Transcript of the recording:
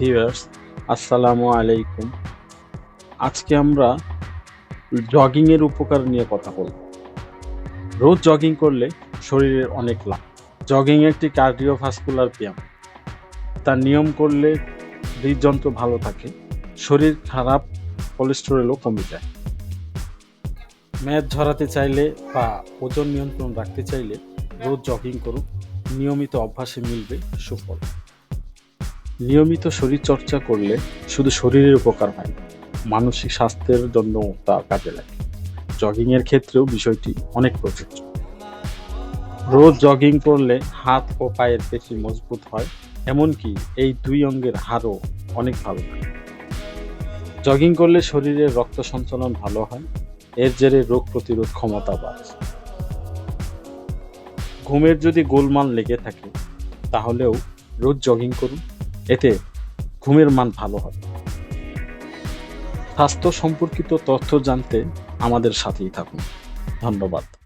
Viewers, আসসালামু আলাইকুম। আজকে আমরা জগিংয়ের উপকার নিয়ে কথা বলব। রোজ জগিং করলে শরীরের অনেক লাভ। জগিং একটি কার্ডিওভাস্কুলার ব্যায়াম। তার নিয়ম করলে হৃদযন্ত্র ভালো থাকে, শরীর খারাপ কোলেস্টেরলও কমে যায়। মেদ ঝরাতে চাইলে বা ওজন নিয়ন্ত্রণ রাখতে চাইলে রোজ জগিং করুন। নিয়মিত অভ্যাসে মিলবে সুফল। নিয়মিত শরীর চর্চা করলে শুধু শরীরের উপকার হয় মানসিক স্বাস্থ্যের জন্য তা কাজে লাগে। জগিং এর ক্ষেত্রেও বিষয়টি অনেক প্রযোজ্য। রোজ জগিং করলে হাত ও পায়ের পেশি মজবুত হয়, এমনকি এই দুই অঙ্গের হারও অনেক ভালো জগিং করলে শরীরের রক্ত সঞ্চালন ভালো হয়, এর জেরে রোগ প্রতিরোধ ক্ষমতা বাড়ে ঘুমের যদি গোলমাল লেগে থাকে, তাহলেও রোজ জগিং করুন। এতে ঘুমের মান ভালো হবে। স্বাস্থ্য সম্পর্কিত তথ্য জানতে আমাদের সাথেই থাকুন। ধন্যবাদ।